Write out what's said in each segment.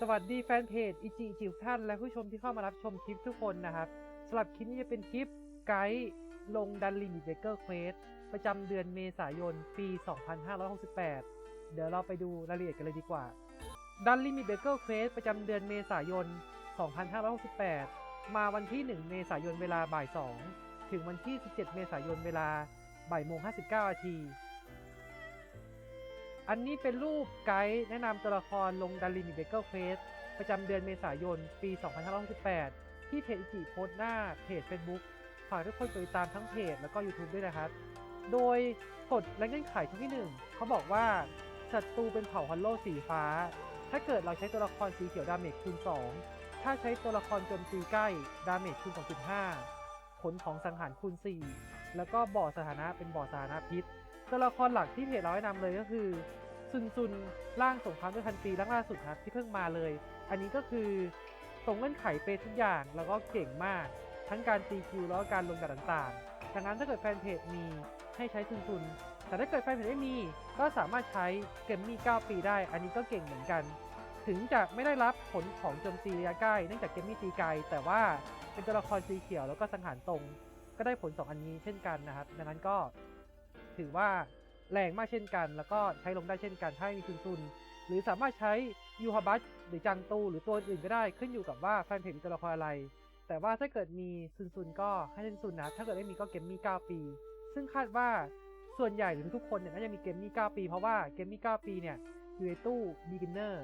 สวัสดีแฟนเพจอิจิจิวท่านและผู้ชมที่เข้ามารับชมคลิปทุกคนนะครับสำหรับคลิปนี้จะเป็นคลิปไกด์ลงดันลิมิตเบเกอร์เควสประจำเดือนเมษายนปี 2568 เดี๋ยวเราไปดูรายละเอียดกันเลยดีกว่าดันลิมิตเบเกอร์เควสประจำเดือนเมษายน 2568 มาวันที่ 1 เมษายนเวลาบ่าย 2 ถึงวันที่ 17 เมษายนเวลาบ่ายโมง59นาที อันนี้เป็นรูปไกด์แนะนำตัวละครลงดันลิมิเบเกอร์เฟสประจำเดือนเมษายน ปี 2568 ที่เพจอิจิโพสหน้าเพจ Facebook ฝากทุกคนกดติดตามทั้งเพจแล้วก็ YouTube ด้วยนะครับ โดยกฎและเงื่อนไขช่วงที่1เขาบอกว่าศัตรูเป็นเผ่าฮัลโลสีฟ้า ถ้าเกิดเราใช้ตัวละครสีเขียวดาเมจคูณ 2 ถ้าใช้ตัวละครโจมตีใกล้ดาเมจคูณ 2.5 ผลของสังหารคูณ 4 แล้วก็บ่อสถานะเป็นบ่อสถานะพิษ ตัวละครหลักที่เพจเราแนะนำเลยก็คือ ซุนซุนร่างสงครามด้วยพันปีร่างล่าสุดครับที่เพิ่งมาเลย อันนี้ก็คือตรงเงื่อนไขเปทุกอย่างแล้วก็เก่งมาก ทั้งการตีคิวแล้วก็การลงดัดต่างๆดังนั้นถ้าเกิดแฟนเพจมีให้ใช้ซุนซุนแต่ถ้าเกิดแฟนเพจไม่มีก็สามารถใช้เกมมี่9ปีได้ อันนี้ก็เก่งเหมือนกัน ถึงจะไม่ได้รับผลของโจมตีระยะใกล้เนื่องจากเกมมี่ตีไกล แต่ว่าเป็นตัวละครสีเขียวแล้วก็สังหารตรง ก็ได้ผล 2 อันนี้เช่นกันนะครับ ดังนั้นก็ถือว่า แรงมากเช่นกัน แล้วก็ใช้ลงได้เช่นกันถ้ามีซุนซุน หรือสามารถใช้ยูฮาบัตหรือจังตูหรือตัวอื่นก็ได้ขึ้นอยู่กับว่าแฟนเพจมีตัวละครอะไร แต่ว่าถ้าเกิดมีซุนซุนก็ให้เล่นซุนนะถ้าเกิดไม่มีก็เกมมี่9ปี ซึ่งคาดว่าส่วนใหญ่หรือทุกคนเนี่ยน่าจะมีเกมมี่9ปี เพราะว่าเกมมี่9ปีเนี่ยอยู่ในตู้ beginner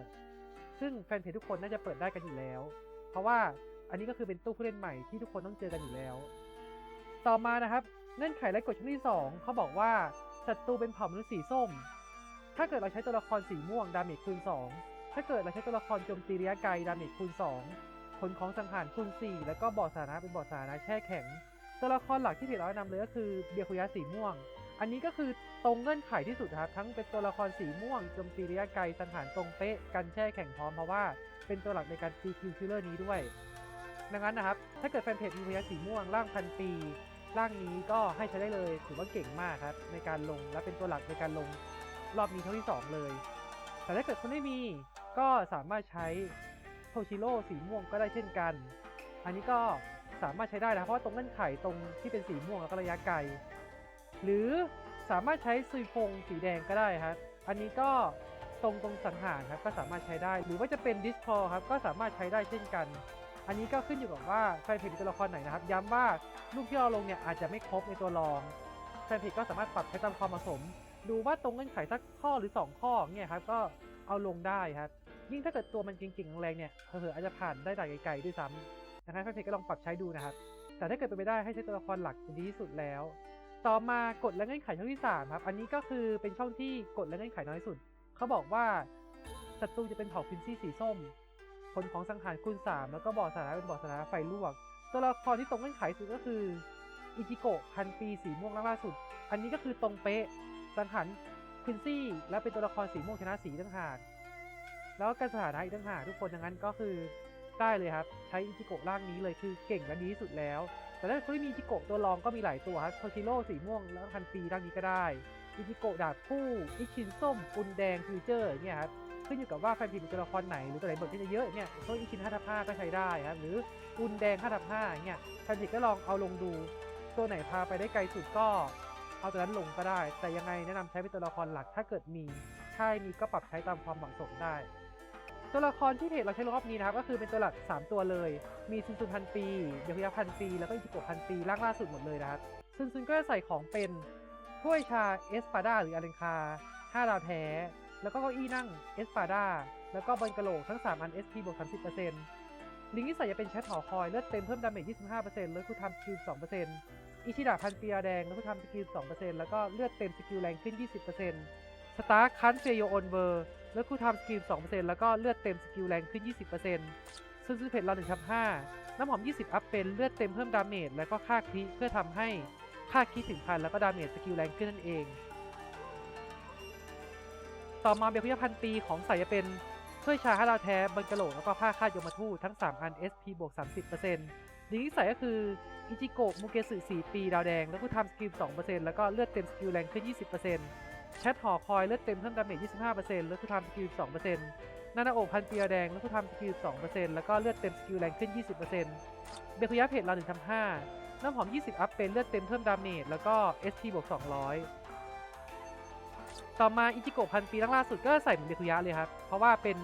ซึ่งแฟนเพจทุกคนน่าจะเปิดได้กันอยู่แล้ว เพราะว่าอันนี้ก็คือเป็นตู้ผู้เล่นใหม่ที่ทุกคนต้องเจอกันอยู่แล้ว ต่อมานะครับเงื่อนไขและกฎช่วงที่ 2 เขาบอกว่า ศัตรูเป็นเผ่ามนุษย์สีส้ม ถ้าเกิดเราใช้ตัวละครสีม่วงดาเมจคูณ 2 ถ้าเกิดเราใช้ตัวละครโจมตีระยะไกลดาเมจคูณ 2 ผลของสังหารคูณ 4 แล้วก็บอดสานะเป็นบอดสานะแช่แข็ง ตัวละครหลักที่เพจเราแนะนำเลยก็คือเบียคุยะสีม่วง อันนี้ก็คือตรงเงื่อนไขที่สุดครับทั้งเป็นตัวละครสีม่วงโจมตีระยะไกลสังหารตรงเป๊ะกันแช่แข็งพร้อมเพราะว่าเป็นตัวหลักในการตีคิวคิลเลอร์นี้ด้วย ดังนั้นนะครับถ้าเกิดแฟนเพจมีพยาสีม่วงร่างพันปี ร่างนี้ก็ให้ใช้ได้เลยถือว่าเก่งมากครับ ในการลงและเป็นตัวหลักในการลงรอบนี้เท่าที่ 2 เลย แต่ถ้าเกิดคนไม่มีก็สามารถใช้โทชิโร่สีม่วงก็ได้เช่นกัน อันนี้ก็สามารถใช้ได้นะเพราะว่าตรงเงื่อนไขตรงที่เป็นสีม่วงแล้วก็ระยะไกล หรือสามารถใช้ซุยฟงสีแดงก็ได้ครับ อันนี้ก็ตรงตรงสังหารครับก็สามารถใช้ได้ หรือว่าจะเป็นดิสคอครับก็สามารถใช้ได้เช่นกัน อันนี้ก็ขึ้นอยู่กับว่าแฟนเพจมีตัวละครไหนนะครับ ย้ำว่าลูกที่เราลงเนี่ยอาจจะไม่ครบในตัวรองแฟนเพจก็สามารถปรับใช้ตามความเหมาะสม ดูว่าตรงเงื่อนไขสักข้อหรือ 2 ข้อเนี่ยครับก็เอาลงได้ครับ ยิ่งถ้าเกิดตัวมันจริงๆแรงเนี่ยเผลอๆอาจจะผ่านได้ด่านไกลๆด้วยซ้ำนะครับแฟนเพจก็ลองปรับใช้ดูนะครับ แต่ถ้าเกิดเป็นไปได้ให้ใช้ตัวละครหลักดีที่สุดแล้ว ต่อมากฎและเงื่อนไขช่องที่3ครับอันนี้ก็คือเป็นช่องที่กฎและเงื่อนไขน้อยสุดเขาบอกว่าศัตรูจะเป็นเผ่าพินซี่สีส้ม ผลของสังหารคูณ3 แล้วก็บอดสถานะเป็นบอดสถานะไฟลวก ตัวละครที่ตรงเงื่อนไขสุดก็คืออิจิโกะพันปีสีม่วงล่าสุด อันนี้ก็คือตรงเป๊ะสังหารควินซี่ และเป็นตัวละครสีม่วงชนะสีต่างหากแล้วก็การสถานะอีกต่างหากทุกคนดังนั้นก็คือได้เลยครับ ใช้อิจิโกะร่างนี้เลยคือเก่งและดีที่สุดแล้ว แต่ถ้าคนที่มีอิจิโกะตัวรองก็มีหลายตัวครับโทชิโร่สีม่วงแล้วพันปีร่างนี้ก็ได้อิจิโกะดาบคู่อิชินส้มปุนแดงฟิวเจอร์เนี่ยครับ ขึ้นอยู่กับว่าแฟนพิมพ์ตัวละครไหนหรือตัวไหนบทที่จะเยอะเนี่ยตัวอิชิน5ทับ5ก็ใช้ได้ครับหรืออุนแดง5ทับ5เนี่ยแฟนพิมพ์ก็ลองเอาลงดู ตัวไหนพาไปได้ไกลสุดก็ เอาตัวนั้นลงก็ได้ แต่ยังไงแนะนำใช้เป็นตัวละครหลักถ้าเกิดมีถ้ามีก็ปรับใช้ตามความเหมาะสมได้ ตัวละครที่เพจเราใช้รอบนี้นะครับก็คือเป็นตัวหลัก 3 ตัวเลย มีซุนซุนพันปีเดียวพยาพันปี แล้วก็อิจิโกะพันปีร่างล่าสุดหมดเลยนะครับซุนซุนก็จะใส่ของเป็นถ้วยชาเอสปาดาหรืออาเลนคา5ดาวแท้ แล้วก็เก้าอี้นั่งเอสปาดาแล้วก็บันกระโหลกทั้ง 3 อัน SP บวก 30%ลิงก์ที่ใส่จะเป็นแชทหอคอยเลือดเต็มเพิ่มดาเมจ 25%แล้วคูทำสกิล 2%อิชิดะพันปียาแดงแล้วคูทำสกิล 2%แล้วก็เลือดเต็มสกิลแรงขึ้น 20%สตาร์คันเฟโยออนเวอร์แล้วคูทำสกิล 2%แล้วก็เลือดเต็มสกิลแรงขึ้น 20%ซึ่งซื้อเพจเรา1ทับ5น้ำหอม 20 อัพเป็นเลือดเต็มเพิ่มดาเมจแล้วก็ค่าคลิเพื่อทำให้ค่าคลิถึงพันแล้วก็ดาเมจสกิลแรงขึ้นนั่นเอง ต่อมาเบลพิยพันปีของใส่จะเป็นถ้วยชาให้เราแท้บังกะโหลแล้วก็ผ้าคาดยมทูตทั้ง 3 อัน SP บวก 30%ลิงก์ที่ใส่ก็คือ อิจิโกะมูเกสึ4 ปีดาวแดง แล้วก็ทำสกิล 2%แล้วก็เลือดเต็มสกิลแรงขึ้น 20%แชทหอคอยเลือดเต็มเพิ่มดาเมจ 25%แล้วก็ทำสกิล 2%นานาโอพันปีแดง แล้วผู้ทำสกิล 2%แล้วก็เลือดเต็มสกิลแรงขึ้น 20%เบคุยะเพจเรา1ทำ5น้ำหอม 20 อัพเป็นเลือดเต็มเพิ่มดาเมจแล้วก็ SP บวก 200 ต่อมาอิจิโกะพันปีล่าสุดก็ใส่เหมือนเบคุยะเลยครับ เพราะว่าเป็น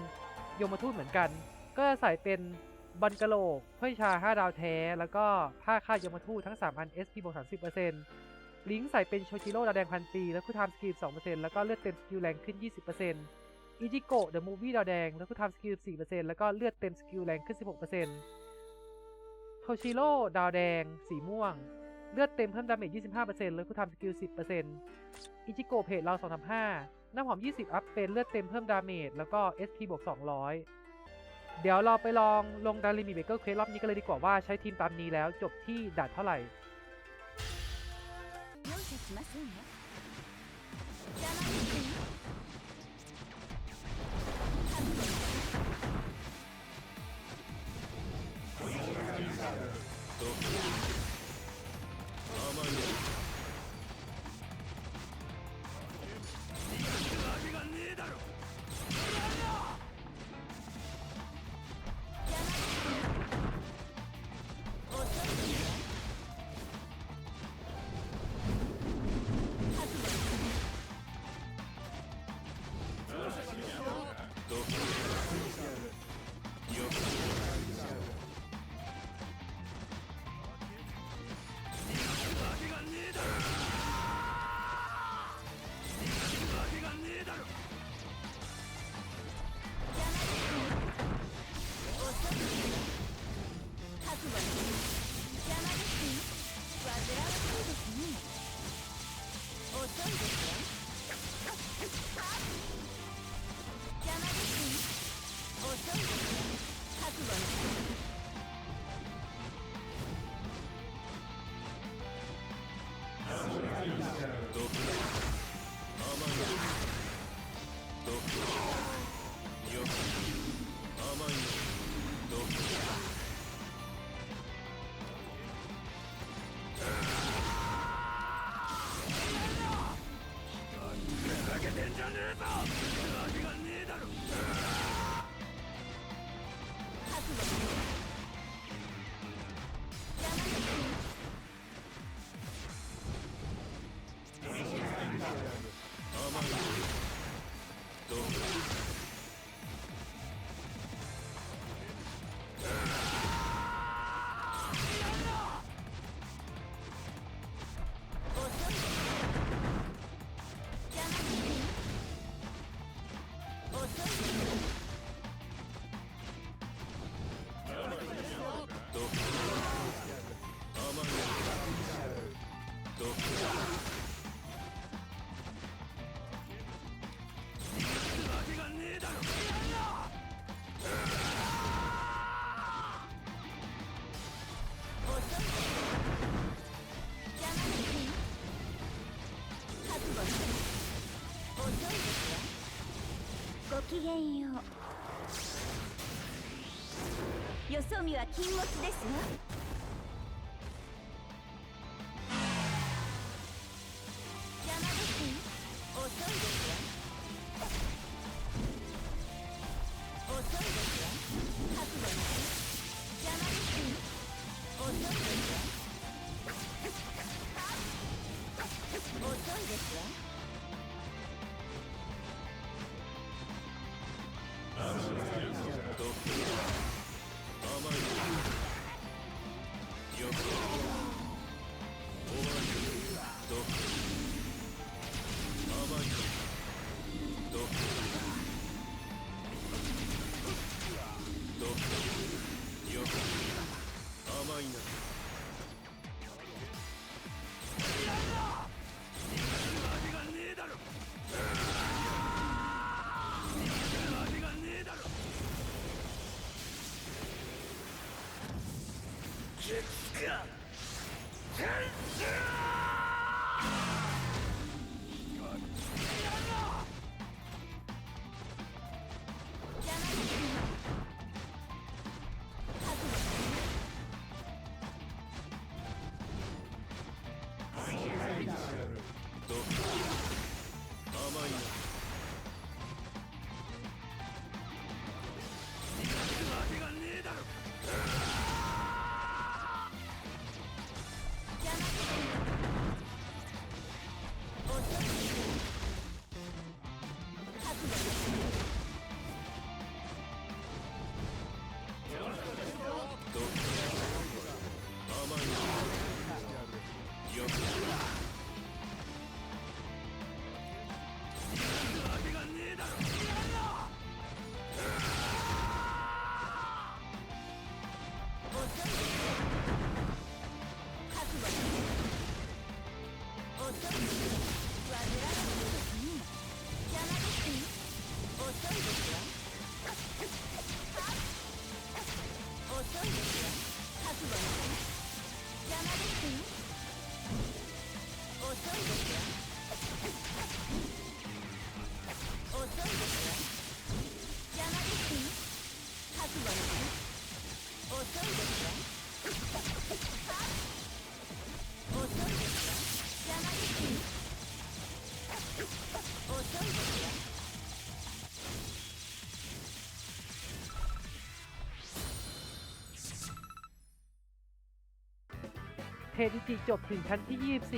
โยมทูตเหมือนกัน ก็ใส่เป็นบันกะโลกถ้วยชา 5 ดาวแท้ แล้วก็ผ้าคาดโยมทูตทั้ง3อัน SP บวก30%ลิงก์ใส่เป็นโชจิโร่ดาวแดงพันปีแล้วคู่ทำสกิล2%แล้วก็เลือดเต็มสกิลแรงขึ้น 20%อิจิโกะเดอะมูฟวี่ดาวแดงแล้วคู่ทำสกิล4%แล้วก็เลือดเต็มสกิลแรงขึ้น 16%โทชิโร่ดาวแดงสีม่วง เลือดเต็มเพิ่มดาเมจ 25%แล้วคู่ทำสกิล 10%อิจิโกะเพจเรา2ทำ5น้ำหอม 20 อัพเป็นเลือดเต็มเพิ่มดาเมจ แล้วก็ SP บวก 200 เดี๋ยวเราไปลองลงดาริมิเบเกอร์เควสรอบนี้กันเลยดีกว่าว่าใช้ทีมตามนี้แล้วจบที่ด่านเท่าไหร่容赦わごきげんようよそ見は禁物ですわ。 เทดิจิจบถึงชั้นที่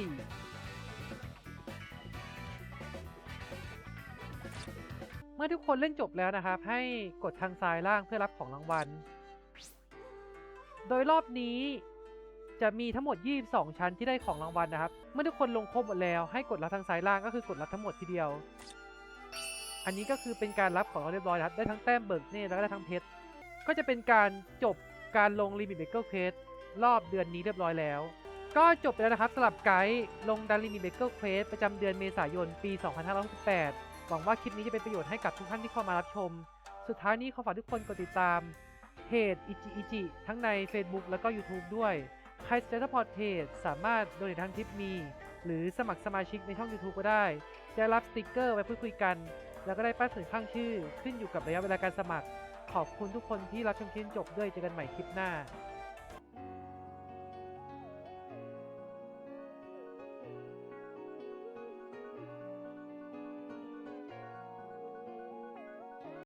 24 เมื่อทุกคนเล่นจบแล้วนะครับ ให้กดทางซ้ายล่างเพื่อรับของรางวัล โดยรอบนี้จะมีทั้งหมด 22 ชั้นที่ได้ของรางวัลนะครับ เมื่อทุกคนลงครบหมดแล้วให้กดรับทางซ้ายล่างก็คือกดรับทั้งหมดทีเดียว อันนี้ก็คือเป็นการรับของเราเรียบร้อยนะครับ ได้ทั้งแต้มเบิกเนตรแล้วก็ได้ทั้งเพชร ก็จะเป็นการจบการลงลิมิตเบเกอร์เควสรอบเดือนนี้เรียบร้อยแล้ว ก็จบแล้วนะครับสำหรับไกด์ลงดันลิมิตเบเกอร์เควสประจำเดือนเมษายนปี 2568 หวังว่าคลิปนี้จะเป็นประโยชน์ให้กับทุกท่านที่เข้ามารับชม สุดท้ายนี้ขอฝากทุกคนกดติดตามเพจอิจิอิจิทั้งใน Facebook แล้วก็ YouTube ด้วย ใครจะซัพพอร์ตเพจสามารถโดนทางทิปมี หรือสมัครสมาชิกในช่อง YouTube ก็ได้จะรับสติกเกอร์ไว้พูดคุยกัน แล้วก็ได้ป้ายสื่อข้างชื่อ ขึ้นอยู่กับระยะเวลาการสมัคร ขอบคุณทุกคนที่รับชมคลิปจบด้วยเจอกันใหม่คลิปหน้า